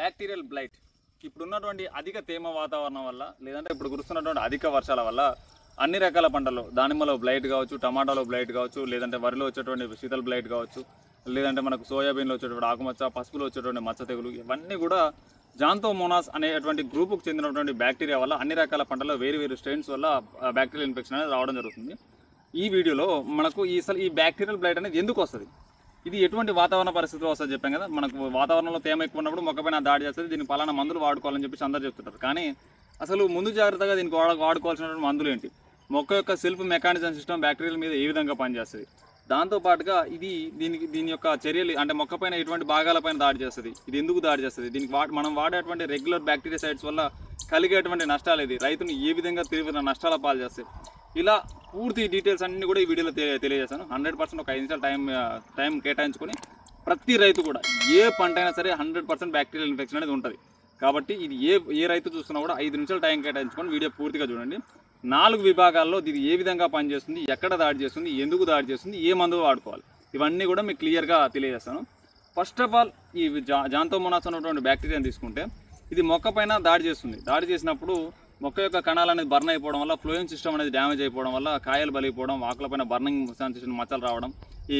Bacterial blight. ఇప్పుడు ఉన్నటువంటి అధిక తేమ వాతావరణం వల్ల లేదంటే ఇప్పుడు కురుస్తున్నటువంటి అధిక వర్షాల వల్ల అన్ని రకాల పంటలు దానిమ్మలో బ్లైట్ కావచ్చు టమాటాలో బ్లైట్ కావచ్చు లేదంటే వరిలో వచ్చేటువంటి శీతల బ్లైట్ కావచ్చు లేదంటే మనకు సోయాబీన్లో వచ్చేటువంటి ఆకుమచ్చ పసుపులో వచ్చేటువంటి మచ్చ తెగులు ఇవన్నీ కూడా జాంతోమోనాస్ అనేటువంటి గ్రూపుకు చెందినటువంటి బ్యాక్టీరియా వల్ల అన్ని రకాల పంటల్లో వేరు వేరు స్ట్రెయిన్స్ వల్ల బ్యాక్టీరియల్ ఇన్ఫెక్షన్ అనేది రావడం జరుగుతుంది. ఈ వీడియోలో మనకు ఈ అసలు ఈ బ్యాక్టీరియల్ బ్లైట్ అనేది ఎందుకు వస్తుంది? ఇది ఎటువంటి వాతావరణ పరిస్థితుల్లో వస్తుంది చెప్పాం కదా. మనకు వాతావరణంలో తేమ ఎక్కువ ఉన్నప్పుడు మొక్కపైన దాడి చేస్తుంది. దీనికి పలానా మందులు వాడుకోవాలని చెప్పేసి అందరూ చెప్తుంటారు. కానీ అసలు ముందు జాగ్రత్తగా దీనికి వాడ వాడుకోవాల్సినటువంటి మందులు ఏంటి? మొక్క యొక్క సెల్ఫ్ మెకానిజం సిస్టమ్ బ్యాక్టీరియల్ మీద ఏ విధంగా పనిచేస్తుంది? దాంతో పాటుగా ఇది దీనికి దీని యొక్క చర్యలు అంటే మొక్కపైన ఎటువంటి భాగాలపైన దాడి చేస్తుంది? ఇది ఎందుకు దాడి చేస్తుంది? దీనికి వా మనం వాడేటువంటి రెగ్యులర్ బ్యాక్టీరియా సైడ్స్ వల్ల కలిగేటువంటి నష్టాలు ఇది రైతుని ఏ విధంగా తీవ్ర నష్టాల పాలు చేస్తాయి? ఇలా పూర్తి డీటెయిల్స్ అన్ని కూడా ఈ వీడియోలో తెలియజేస్తాను. హండ్రెడ్ పర్సెంట్ ఒక ఐదు నిమిషాలు టైం టైం కేటాయించుకొని ప్రతి రైతు కూడా ఏ పంట అయినా సరే హండ్రెడ్ పర్సెంట్ బ్యాక్టీరియల్ ఇన్ఫెక్షన్ అనేది ఉంటుంది. కాబట్టి ఇది ఏ ఏ రైతు చూస్తున్నా కూడా ఐదు నిమిషాలు టైం కేటాయించుకొని వీడియో పూర్తిగా చూడండి. నాలుగు విభాగాల్లో ఇది ఏ విధంగా పనిచేస్తుంది ఎక్కడ దాడి చేస్తుంది ఎందుకు దాడి చేస్తుంది ఏ మందు వాడుకోవాలి ఇవన్నీ కూడా మీకు క్లియర్గా తెలియజేస్తాను. ఫస్ట్ ఆఫ్ ఆల్ ఈ జా జాంతోమోనాస్ ఉన్నటువంటి బ్యాక్టీరియాని తీసుకుంటే ఇది మొక్క పైన దాడి చేస్తుంది. దాడి చేసినప్పుడు మొక్క యొక్క కణాలు అనేది బర్న్ అయిపోవడం వల్ల ఫ్లోయింగ్ సిస్టమ్ అనేది డ్యామేజ్ అయిపోవడం వల్ల కాయలు బలిపోవడం ఆకులపైన బర్నింగ్ సెన్సేషన్ మచ్చలు రావడం ఈ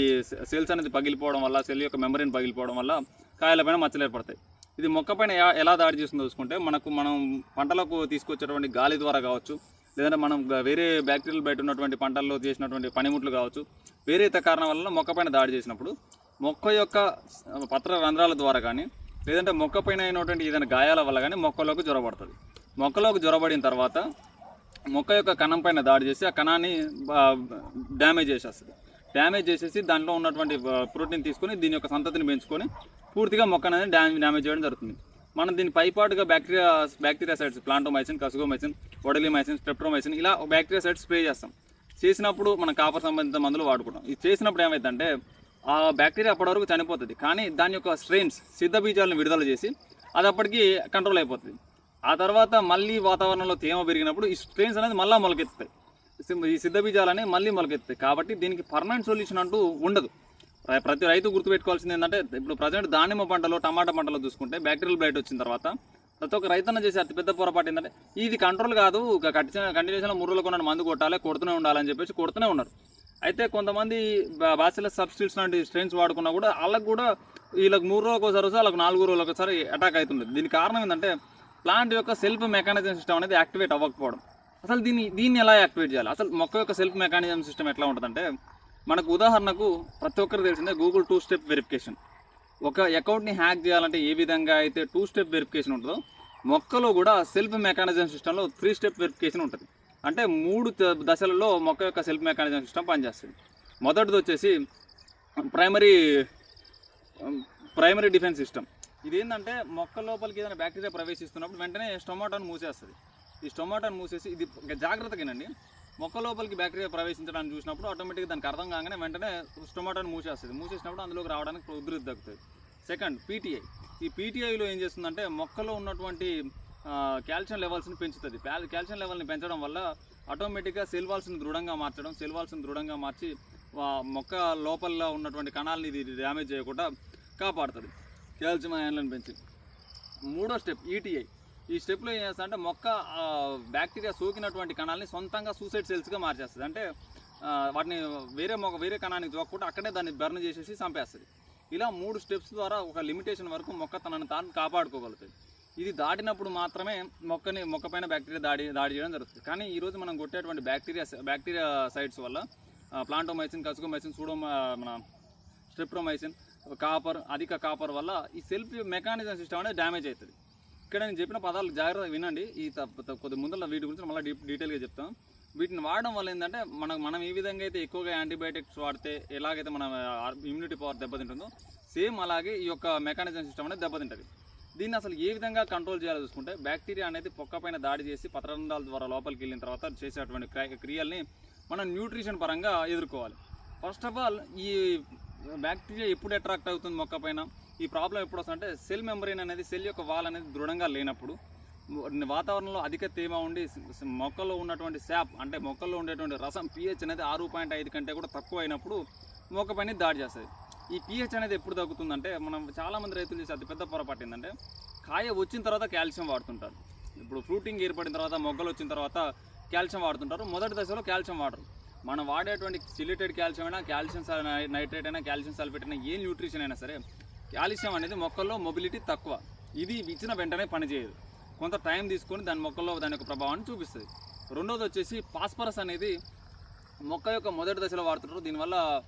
సెల్స్ అనేది పగిలిపోవడం వల్ల సెల్ యొక్క మెమరీని పగిలిపోవడం వల్ల కాయలపైన మచ్చలు ఏర్పడతాయి. ఇది మొక్క పైన ఎలా దాడి చేస్తుందో చూసుకుంటే మనకు మనం పంటలకు తీసుకొచ్చేటువంటి గాలి ద్వారా కావచ్చు లేదంటే మనం వేరే బ్యాక్టీరియల్ బయట ఉన్నటువంటి పంటల్లో చేసినటువంటి పనిముట్లు కావచ్చు వేరే ఇతర కారణం వల్ల మొక్క పైన దాడి చేసినప్పుడు మొక్క యొక్క పత్ర రంధ్రాల ద్వారా కానీ లేదంటే మొక్క పైన అయినటువంటి ఏదైనా గాయాల వల్ల కానీ మొక్కలోకి జ్వరపడుతుంది మొక్కలోకి జ్వరబడిన తర్వాత మొక్క యొక్క కణం పైన దాడి చేసి ఆ కణాన్ని డ్యామేజ్ చేసేస్తుంది. డ్యామేజ్ చేసేసి దాంట్లో ఉన్నటువంటి ప్రోటీన్ తీసుకొని దీని యొక్క సంతతిని పెంచుకొని పూర్తిగా మొక్క అనేది డ్యామేజ్ డ్యామేజ్ చేయడం జరుగుతుంది. మనం దీని పైపాటుగా bacteria bactericides plantomycin kasugamycin ఒడలిమైసిన్ స్ట్రెప్ట్రోమైసిన్ ఇలా బ్యాక్టీరియా సైడ్స్ స్ప్రే చేస్తాం. చేసినప్పుడు మనం కాపర్ సంబంధిత మందులు వాడుకుంటాం. ఇది చేసినప్పుడు ఏమైందంటే ఆ బ్యాక్టీరియా అప్పటి వరకు చనిపోతుంది. కానీ దాని యొక్క స్ట్రెయిన్స్ సిద్ధ బీజాలను విడుదల చేసి అది అప్పటికి కంట్రోల్ అయిపోతుంది. ఆ తర్వాత మళ్ళీ వాతావరణంలో తేమ పెరిగినప్పుడు ఈ స్ట్రెయిన్స్ అనేది మళ్ళీ మొలకెత్తాయి ఈ సిద్ధబీజాలు అనేవి మళ్ళీ మొలకెత్తాయి కాబట్టి దీనికి పర్మనెంట్ సొల్యూషన్ అంటూ ఉండదు. ప్రతి రైతు గుర్తుపెట్టుకోవాల్సింది ఏంటంటే ఇప్పుడు ప్రజెంట్ దానిమ్మ పంటలో టమాటా పంటలో చూసుకుంటే బ్యాక్టీరియల్ బ్లైట్ వచ్చిన తర్వాత ప్రతి ఒక్క రైతన్న చేసే అతిపెద్ద పొరపాటు ఏంటంటే ఇది కంట్రోల్ కాదు కంటిన్యూషన్ మూడు రోజులు కొన్న మందు కొట్టాలి కొడుతూనే ఉండాలని చెప్పేసి కొడుతూనే ఉన్నారు. అయితే కొంతమంది బాసిలస్ సబ్స్టిట్యూట్స్ లాంటి స్ట్రెయిన్స్ వాడుకున్నా కూడా వాళ్ళకు కూడా వీళ్ళకి మూడు రోజులకు ఒకసారి వస్తే వాళ్ళకి నాలుగు రోజులకు ఒకసారి అటాక్ అవుతుంది దీనికి కారణం ఏంటంటే ప్లాంట్ యొక్క సెల్ఫ్ మెకానిజం సిస్టమ్ అనేది యాక్టివేట్ అవ్వకపోవడం. అసలు దీన్ని దీన్ని ఎలా యాక్టివేట్ చేయాలి? అసలు మొక్క యొక్క సెల్ఫ్ మెకానిజం సిస్టమ్ ఎట్లా ఉంటుందంటే మనకు ఉదాహరణకు ప్రతి ఒక్కరు తెలిసిందే గూగుల్ టూ స్టెప్ వెరిఫికేషన్ ఒక అకౌంట్ని హ్యాక్ చేయాలంటే ఏ విధంగా అయితే టూ స్టెప్ వెరిఫికేషన్ ఉంటుందో మొక్కలో కూడా సెల్ఫ్ మెకానిజం సిస్టంలో త్రీ స్టెప్ వెరిఫికేషన్ ఉంటుంది. అంటే మూడు దశలలో మొక్క యొక్క సెల్ఫ్ మెకానిజం సిస్టమ్ పనిచేస్తుంది. మొదటిది వచ్చేసి ప్రైమరీ ప్రైమరీ డిఫెన్స్ సిస్టమ్ ఇది ఏంటంటే మొక్క లోపలికి ఏదైనా బ్యాక్టీరియా ప్రవేశిస్తున్నప్పుడు వెంటనే స్టొమాటోని మూసేస్తుంది. ఈ స్టొమాటోని మూసేసి ఇది జాగ్రత్తగానండి. మొక్క లోపలికి బ్యాక్టీరియా ప్రవేశించడానికి చూసినప్పుడు ఆటోమేటిక్గా దానికి అర్థం కాగానే వెంటనే స్టొమాటోని మూసేస్తుంది. మూసేసినప్పుడు అందులోకి రావడానికి ఉధృతి తగ్గుతుంది సెకండ్ పీటీఐ ఈ పీటీఐలో ఏం చేస్తుందంటే మొక్కలో ఉన్నటువంటి కాల్షియం లెవెల్స్ని పెంచుతుంది. కాల్షియం లెవెల్ని పెంచడం వల్ల ఆటోమేటిక్గా సెల్ వాల్స్ని దృఢంగా మార్చడం సెల్ వాల్స్ని దృఢంగా మార్చి మొక్క లోపల ఉన్నటువంటి కణాలని ఇది డ్యామేజ్ చేయకుండా కాపాడుతుంది. కాల్షియం అయాన్లను పెంచి. మూడో స్టెప్ ఈటీఐ ఈ స్టెప్లో ఏం చేస్తా అంటే మొక్క బ్యాక్టీరియా సోకినటువంటి కణాలని సొంతంగా సూసైడ్ సెల్స్గా మార్చేస్తుంది. అంటే వాటిని వేరే మొక్క వేరే కణానికి చూడకుండా అక్కడే దాన్ని బర్న్ చేసేసి చంపేస్తుంది. ఇలా మూడు స్టెప్స్ ద్వారా ఒక లిమిటేషన్ వరకు మొక్క తనను తాను కాపాడుకోగలుగుతుంది. ఇది దాటినప్పుడు మాత్రమే మొక్కని మొక్కపైన బ్యాక్టీరియా దాడి దాడి చేయడం జరుగుతుంది. కానీ ఈరోజు మనం కొట్టేటువంటి బ్యాక్టీరియా బ్యాక్టీరియా సైడ్స్ వల్ల ప్లాంటోమైసిన్ కసుకోమైసిన్ సూడో మన స్ట్రిప్రోమైసిన్ కాపర్ అధిక కాపర్ వల్ల ఈ సెల్ఫ్ మెకానిజం సిస్టమ్ అనేది డ్యామేజ్ అవుతుంది. ఇక్కడ నేను చెప్పిన పదాలు జాగ్రత్తగా వినండి. ఈ కొద్ది ముందర వీటి గురించి మళ్ళీ డీ డీటెయిల్గా చెప్తాం. వీటిని వాడడం వల్ల ఏంటంటే మనం మనం ఏ విధంగా అయితే ఎక్కువగా యాంటీబయాటిక్స్ వాడితే ఎలాగైతే మన ఇమ్యూనిటీ పవర్ దెబ్బతింటుందో సేమ్ అలాగే ఈ యొక్క మెకానిజం సిస్టమ్ అనేది దెబ్బతింటుంది. దీన్ని అసలు ఏ విధంగా కంట్రోల్ చేయాలో చూసుకుంటే బ్యాక్టీరియా అనేది పొక్క పైన దాడి చేసి పత్రరంధ్రాల ద్వారా లోపలికి వెళ్ళిన తర్వాత చేసేటువంటి క్రియ- క్రియల్ని మనం న్యూట్రిషన్ పరంగా ఎదుర్కోవాలి. ఫస్ట్ ఆఫ్ ఆల్ ఈ బ్యాక్టీరియా ఎప్పుడు అట్రాక్ట్ అవుతుంది మొక్క పైన? ఈ ప్రాబ్లం ఎప్పుడు వస్తుంది అంటే సెల్ మెంబ్రెయిన్ అనేది సెల్ యొక్క వాల్ అనేది దృఢంగా లేనప్పుడు వాతావరణంలో అధిక తేమ ఉండి మొక్కలో ఉన్నటువంటి శాప్ అంటే మొక్కల్లో ఉండేటువంటి రసం పిహెచ్ అనేది ఆరు పాయింట్ ఐదు కంటే కూడా తక్కువ అయినప్పుడు మొక్క పైన దాడి చేస్తుంది. ఈ పిహెచ్ అనేది ఎప్పుడు తగ్గుతుందంటే మనం చాలామంది రైతులు చేసే అతిపెద్ద పొరపాటు ఏంటంటే కాయ వచ్చిన తర్వాత కాల్షియం వాడుతుంటారు. ఇప్పుడు ఫ్రూటింగ్ ఏర్పడిన తర్వాత మొగ్గలు వచ్చిన తర్వాత కాల్షియం వాడుతుంటారు. మొదటి దశలో కాల్షియం వాడరు. మనం వాడేటువంటి సిలిటెడ్ కాల్షియం అయినా కాల్షియం సల్- నైట్రేట్ అయినా కాల్షియం సల్ఫేట్ అయినా ఏ న్యూట్రిషన్ అయినా సరే కాల్షియం అనేది మొక్కల్లో మొబిలిటీ తక్కువ. ఇది ఇచ్చిన వెంటనే పనిచేయదు కొంత టైం తీసుకొని దాని మొక్కల్లో దాని యొక్క ప్రభావాన్ని చూపిస్తుంది. రెండోది వచ్చేసి పాస్పరస్ అనేది మొక్క యొక్క మొదటి దశలో వాడుతుంటారు. దీనివల్ల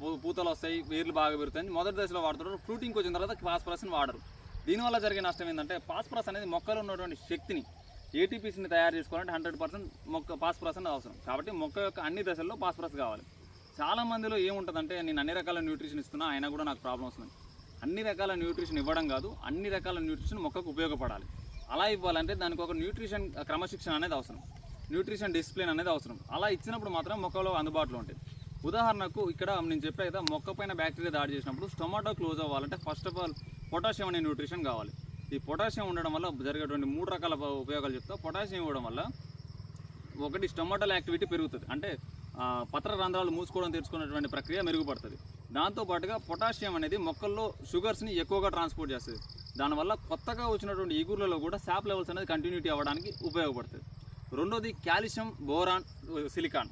పూ- పూతలు వస్తాయి వేర్లు బాగా పెరుగుతాయి. మొదటి దశలో వాడుతుంటారు. ఫ్రూటింగ్కి వచ్చిన తర్వాత పాస్పరస్ని వాడరు. దీనివల్ల జరిగే నష్టం ఏంటంటే పాస్పరస్ అనేది మొక్కలో ఉన్నటువంటి శక్తిని ఏటీపీసీని తయారు చేసుకోవాలంటే హండ్రెడ్ పర్సెంట్ మొక్క పాస్పరస్ అనేది అవసరం. కాబట్టి మొక్క యొక్క అన్ని దశల్లో పాస్పరస్ కావాలి. చాలా మందిలో ఏముంటుందంటే నేను అన్ని రకాల న్యూట్రిషన్ ఇస్తున్నా అయినా కూడా నాకు ప్రాబ్లం వస్తుంది. అన్ని రకాల న్యూట్రిషన్ ఇవ్వడం కాదు అన్ని రకాల న్యూట్రిషన్ మొక్కకు ఉపయోగపడాలి. అలా ఇవ్వాలంటే దానికి ఒక న్యూట్రిషన్ క్రమశిక్షణ అనేది అవసరం. న్యూట్రిషన్ డిసిప్లిన్ అనేది అవసరం. అలా ఇచ్చినప్పుడు మాత్రం మొక్కలో అందుబాటులో ఉంటాయి ఉదాహరణకు ఇక్కడ నేను చెప్పే కదా మొక్క పైన బ్యాక్టీరియా దాడి చేసినప్పుడు స్టొమాటో క్లోజ్ అవ్వాలంటే ఫస్ట్ ఆఫ్ ఆల్ పొటాషియం అనే న్యూట్రిషన్ కావాలి. ఈ పొటాషియం ఉండడం వల్ల జరిగేటువంటి మూడు రకాల ఉపయోగాలు చెప్తా. పొటాషియం ఇవ్వడం వల్ల ఒకటి స్టొమాటల్ యాక్టివిటీ పెరుగుతుంది. అంటే పత్ర రంధ్రాలు మూసుకోవడం తెరుచుకునేటువంటి ప్రక్రియ మెరుగుపడుతుంది. దాంతోపాటుగా పొటాషియం అనేది మొక్కల్లో షుగర్స్ని ఎక్కువగా ట్రాన్స్పోర్ట్ చేస్తుంది. దానివల్ల కొత్తగా వచ్చినటువంటి ఈగుర్లలో కూడా శాప్ లెవెల్స్ అనేది కంటిన్యూటీ అవ్వడానికి ఉపయోగపడుతుంది. రెండోది కాల్షియం బోరాన్ సిలికాన్.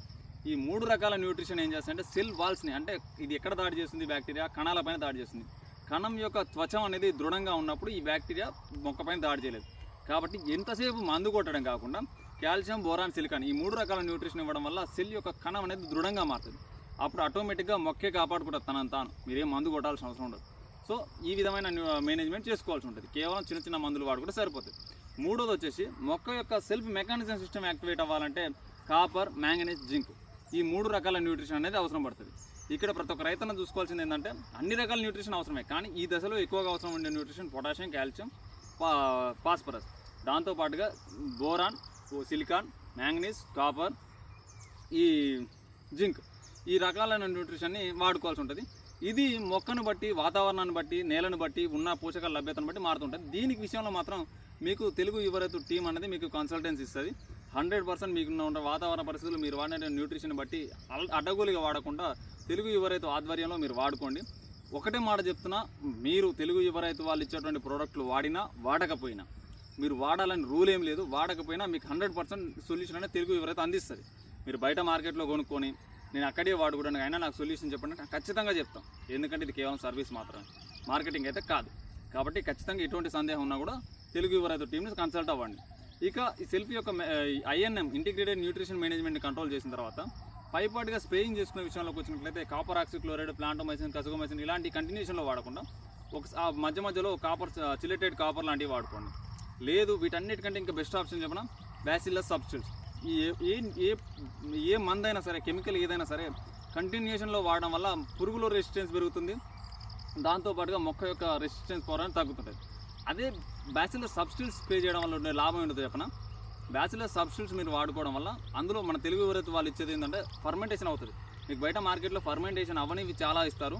ఈ మూడు రకాల న్యూట్రిషన్ ఏం చేస్తాయంటే సెల్ వాల్స్ని అంటే ఇది ఎక్కడ దాడి చేస్తుంది బ్యాక్టీరియా? కణాలపైన దాడి చేస్తుంది. కణం యొక్క త్వచం అనేది దృఢంగా ఉన్నప్పుడు ఈ బ్యాక్టీరియా మొక్కపైన దాడి చేయలేదు. కాబట్టి ఎంతసేపు మందు కొట్టడం కాకుండా కాల్షియం బోరాన్ సిలికాన్ ఈ మూడు రకాల న్యూట్రిషన్ ఇవ్వడం వల్ల సెల్ యొక్క కణం అనేది దృఢంగా మారుతుంది. అప్పుడు ఆటోమేటిక్గా మొక్కే కాపాడుకుంటుంది తనని తాను. మీరేం మందు కొట్టాల్సిన అవసరం ఉండదు. సో ఈ విధమైన మేనేజ్మెంట్ చేసుకోవాల్సి ఉంటుంది. కేవలం చిన్న చిన్న మందులు వాడుకుంటే సరిపోతుంది. మూడోది వచ్చేసి మొక్క యొక్క సెల్ఫ్ మెకానిజం సిస్టమ్ యాక్టివేట్ అవ్వాలంటే కాపర్ మ్యాంగనీస్ జింక్ ఈ మూడు రకాల న్యూట్రిషన్ అనేది అవసరం పడుతుంది. ఇక్కడ ప్రతి ఒక్క రైతన్న చూసుకోవాల్సింది ఏంటంటే అన్ని రకాల న్యూట్రిషన్ అవసరమే. కానీ ఈ దశలో ఎక్కువగా అవసరం ఉండే న్యూట్రిషన్ పొటాషియం కాల్షియం పా ఫాస్ఫరస్. దాంతోపాటుగా బోరాన్ సిలికాన్ మ్యాంగనీస్ కాపర్ ఈ జింక్. ఈ రకాలైన న్యూట్రిషన్ని వాడుకోవాల్సి ఉంటుంది. ఇది మొక్కను బట్టి వాతావరణాన్ని బట్టి నేలను బట్టి ఉన్న పోషకాల లభ్యతను బట్టి మారుతుంటుంది దీనికి విషయంలో మాత్రం మీకు తెలుగు యువరైతు టీం అనేది మీకు కన్సల్టెన్సీ ఇస్తుంది. హండ్రెడ్ పర్సెంట్ మీకు ఉన్న వాతావరణ పరిస్థితులు మీరు వాడిన న్యూట్రిషన్ బట్టి అడ్డగోలుగా వాడకుండా తెలుగు యువరైతు ఆధ్వర్యంలో మీరు వాడుకోండి. ఒకటే మాట చెప్తున్నా మీరు తెలుగు యువరైతు వాళ్ళు ఇచ్చేటువంటి ప్రోడక్ట్లు వాడినా వాడకపోయినా మీరు వాడాలని రూల్ ఏం లేదు వాడకపోయినా మీకు హండ్రెడ్ పర్సెంట్ సొల్యూషన్ అనేది తెలుగు యువరైతే అందిస్తుంది. మీరు బయట మార్కెట్లో కొనుక్కొని నేను అక్కడే వాడుకోవడానికి అయినా నాకు సొల్యూషన్ చెప్పండి ఖచ్చితంగా చెప్తాం. ఎందుకంటే ఇది కేవలం సర్వీస్ మాత్రమే. మార్కెటింగ్ అయితే కాదు. కాబట్టి ఖచ్చితంగా ఎటువంటి సందేహం ఉన్నా కూడా తెలుగు యువరైతు టీంని కన్సల్ట్ అవ్వండి. ఇక ఈ సెల్ఫ్ యొక్క INM integrated nutrition management control చేసిన తర్వాత పైపాటిగా స్ప్రేయింగ్ చేసుకునే విషయంలోకి వచ్చినట్లయితే కాపర్ ఆక్సిక్లోరైడ్ ప్లాంటోమైసిన్ కసుగమైసిన్ ఇలాంటి కంటిన్యూషన్లో వాడకుండా ఒక ఆ మధ్య మధ్యలో కాపర్ చిలెటెడ్ కాపర్ లాంటివి వాడుకోండి. లేదు వీటన్నిటికంటే ఇంకా బెస్ట్ ఆప్షన్ చెప్పిన? బ్యాసిల్లస్ సబ్స్టిట్యూట్స్ ఈ ఏ- ఏ ఏ ఏ మందైనా సరే కెమికల్ ఏదైనా సరే కంటిన్యూషన్లో వాడడం వల్ల పురుగులో రెసిస్టెన్స్ పెరుగుతుంది. దాంతోపాటుగా మొక్క యొక్క రెసిస్టెన్స్ పవర్ అనేది తగ్గుతుంది. అదే బ్యాచిలర్ సబ్స్టిట్యూట్స్ పే చేయడం వల్ల ఉండే లాభం ఏంటో చెప్పనా? బ్యాచిలర్ సబ్స్టిట్యూట్స్ మీరు వాడుకోవడం వల్ల అందులో మన తెలుగు ఎవరైతే వాళ్ళు ఇచ్చేది ఏంటంటే ఫర్మెంటేషన్ అవుతుంది. మీకు బయట మార్కెట్లో ఫర్మెంటేషన్ అవనివి చాలా ఇస్తారు.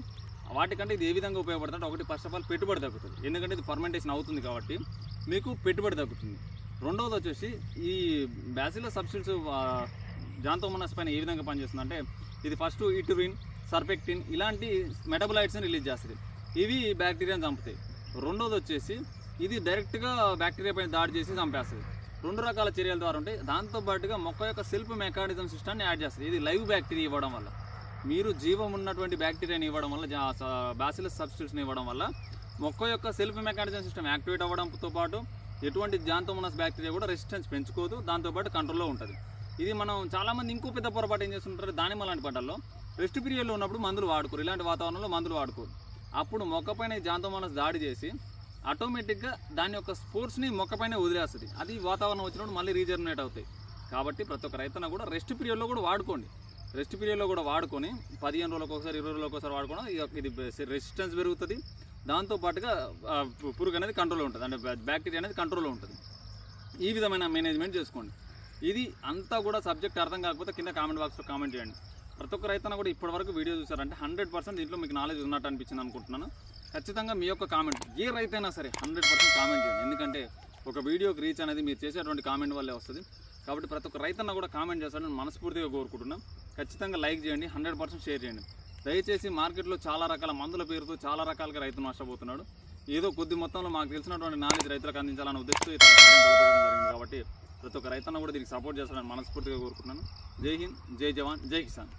వాటికంటే ఇది ఏ విధంగా ఉపయోగపడుతుంది ఒకటి ఫస్ట్ ఆఫ్ ఆల్ పెట్టుబడి తగ్గుతుంది. ఎందుకంటే ఇది ఫర్మెంటేషన్ అవుతుంది కాబట్టి మీకు పెట్టుబడి తగ్గుతుంది. రెండవది వచ్చేసి ఈ బ్యాచిలర్ సబ్స్టిట్యూట్స్ జాంతోమనస్ పైన ఏ విధంగా పనిచేస్తుంది అంటే ఇది ఫస్ట్ ఇటురిన్ సర్పెక్టిన్ ఇలాంటి మెటబలైట్స్ని రిలీజ్ చేస్తుంది. ఇవి బ్యాక్టీరియాని చంపుతాయి. రెండోది వచ్చేసి ఇది డైరెక్ట్గా బ్యాక్టీరియా పైన దాడి చేసి చంపేస్తుంది. రెండు రకాల చర్యల ద్వారా ఉంటాయి దాంతోపాటుగా మొక్క యొక్క సెల్ఫ్ మెకానిజం సిస్టాన్ని యాడ్ చేస్తుంది. ఇది లైవ్ బ్యాక్టీరియా ఇవ్వడం వల్ల. మీరు జీవం ఉన్నటువంటి బ్యాక్టీరియాని ఇవ్వడం వల్ల బ్యాసిలస్ సబ్స్టిట్యూషన్ ఇవ్వడం వల్ల మొక్క యొక్క సెల్ఫ్ మెకానిజం సిస్టమ్ యాక్టివేట్ అవ్వడంతో పాటు ఎటువంటి జాంతోమోనస్ బ్యాక్టీరియా కూడా రెసిస్టెన్స్ పెంచుకోదు. దాంతోపాటు కంట్రోల్లో ఉంటుంది. ఇది మనం చాలామంది ఇంకో పెద్ద పొరపాటు ఏం చేస్తుంటారు? దానిమ్మ లాంటి పంటల్లో రెస్ట్ పీరియడ్లో ఉన్నప్పుడు మందులు వాడుకోరు. ఇలాంటి వాతావరణంలో మందులు వాడుకోరు. అప్పుడు మొక్కపైన జాంతోమానస్ దాడి చేసి ఆటోమేటిక్గా దాని యొక్క స్పోర్ట్స్ని మొక్కపైనే వదిలేస్తుంది. అది వాతావరణం వచ్చినప్పుడు మళ్ళీ రీజర్నేట్ అవుతాయి. కాబట్టి ప్రతి ఒక్క రైతున కూడా రెస్ట్ పీరియడ్లో కూడా వాడుకోండి. రెస్ట్ పీరియడ్లో కూడా వాడుకొని పదిహేను రోజులకు ఒకసారి ఇరవై రోజులకు ఒకసారి వాడుకోవడం ఇది రెసిస్టెన్స్ పెరుగుతుంది. దాంతో పాటుగా పురుగు అనేది కంట్రోల్లో ఉంటుంది. అంటే బ్యాక్టీరియా అనేది కంట్రోల్లో ఉంటుంది. ఈ విధమైన మేనేజ్మెంట్ చేసుకోండి. ఇది అంతా కూడా సబ్జెక్ట్ అర్థం కాకపోతే కింద కామెంట్ బాక్స్లో కామెంట్ చేయండి. ప్రతి ఒక్క రైతన్న కూడా ఇప్పటివరకు వీడియో చూసారంటే హండ్రెడ్ పర్సెంట్ దీంట్లో మీకు నాలెడ్జ్ ఉన్నట్టు అనిపించింది అనుకుంటున్నాను. ఖచ్చితంగా మీ యొక్క కామెంట్ ఏ రైతైనా సరే హండ్రెడ్ పర్సెంట్ కామెంట్ చేయండి. ఎందుకంటే ఒక వీడియోకి రీచ్ అనేది మీరు చేసేటువంటి కామెంట్ వల్లే వస్తుంది. కాబట్టి ప్రతి ఒక్క రైతన్న కూడా కామెంట్ చేస్తాడని మనస్ఫూర్తిగా కోరుకుంటున్నాం ఖచ్చితంగా లైక్ చేయండి హండ్రెడ్ పర్సెంట్ షేర్ చేయండి. దయచేసి మార్కెట్లో చాలా రకాల మందుల పేరుతో చాలా రకాలుగా రైతు నష్టపోతున్నాడు. ఏదో కొద్ది మొత్తంలో మాకు తెలిసినటువంటి నాలెడ్జ్ రైతులకు అందించాలని ఉద్దేశంతో జరిగింది. కాబట్టి ప్రతి ఒక్క రైతన్న కూడా దీనికి సపోర్ట్ చేస్తారని మనస్ఫూర్తిగా కోరుకుంటున్నాను. జై హింద్ జై జవాన్ జై కిసాన్.